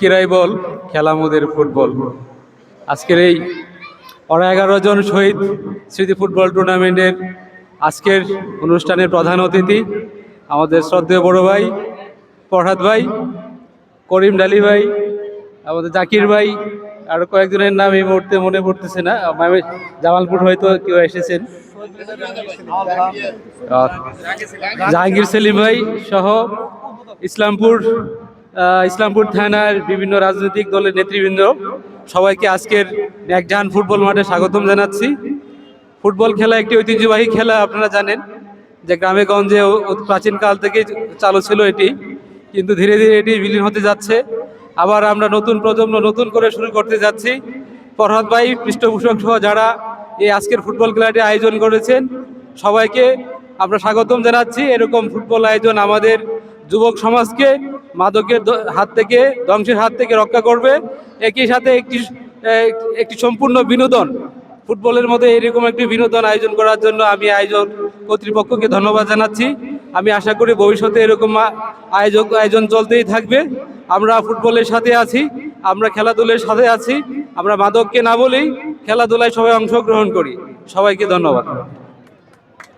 কিরাই বল, খেলা মোদের ফুটবল। আজকের এই ওরা এগারো জন শহীদ স্মৃতি ফুটবল টুর্নামেন্টের আজকের অনুষ্ঠানের প্রধান অতিথি আমাদের শ্রদ্ধেয় বড় ভাই ফরহাদ ভাই, করিম ডালি ভাই, আমাদের জাকির ভাই, আরও কয়েকজনের নাম এই মুহূর্তে মনে পড়তেছে না। জামালপুর হয়তো কেউ এসেছেন। জাহাঙ্গীর সেলিম ভাই সহ ইসলামপুর ইসলামপুর থানার বিভিন্ন রাজনৈতিক দলের নেতৃবৃন্দ, সবাইকে আজকের একজাহান ফুটবল মাঠে স্বাগতম জানাচ্ছি। ফুটবল খেলা একটি ঐতিহ্যবাহী খেলা, আপনারা জানেন যে গ্রামে গঞ্জে প্রাচীনকাল থেকে চালু ছিল এটি, কিন্তু ধীরে ধীরে এটি বিলীন হতে যাচ্ছে। আবার আমরা নতুন প্রজন্ম নতুন করে শুরু করতে যাচ্ছি। ফরহাদ ভাই, পৃষ্ঠপোষক সহ যারা এই আজকের ফুটবল খেলাটি আয়োজন করেছেন, সবাইকে আমরা স্বাগতম জানাচ্ছি। এরকম ফুটবল আয়োজন আমাদের যুবক সমাজকে মাদকের হাত থেকে, ধ্বংসের হাত থেকে রক্ষা করবে। একই সাথে একটি একটি সম্পূর্ণ বিনোদন। ফুটবলের মধ্যে এরকম একটি বিনোদন আয়োজন করার জন্য আমি আয়োজন কর্তৃপক্ষকে ধন্যবাদ জানাচ্ছি। আমি আশা করি ভবিষ্যতে এরকম আয়োজক, আয়োজন চলতেই থাকবে। আমরা ফুটবলের সাথে আছি, আমরা খেলাধুলার সাথে আছি, আমরা মাদককে না বলেই খেলাধুলায় সবাই অংশগ্রহণ করি। সবাইকে ধন্যবাদ।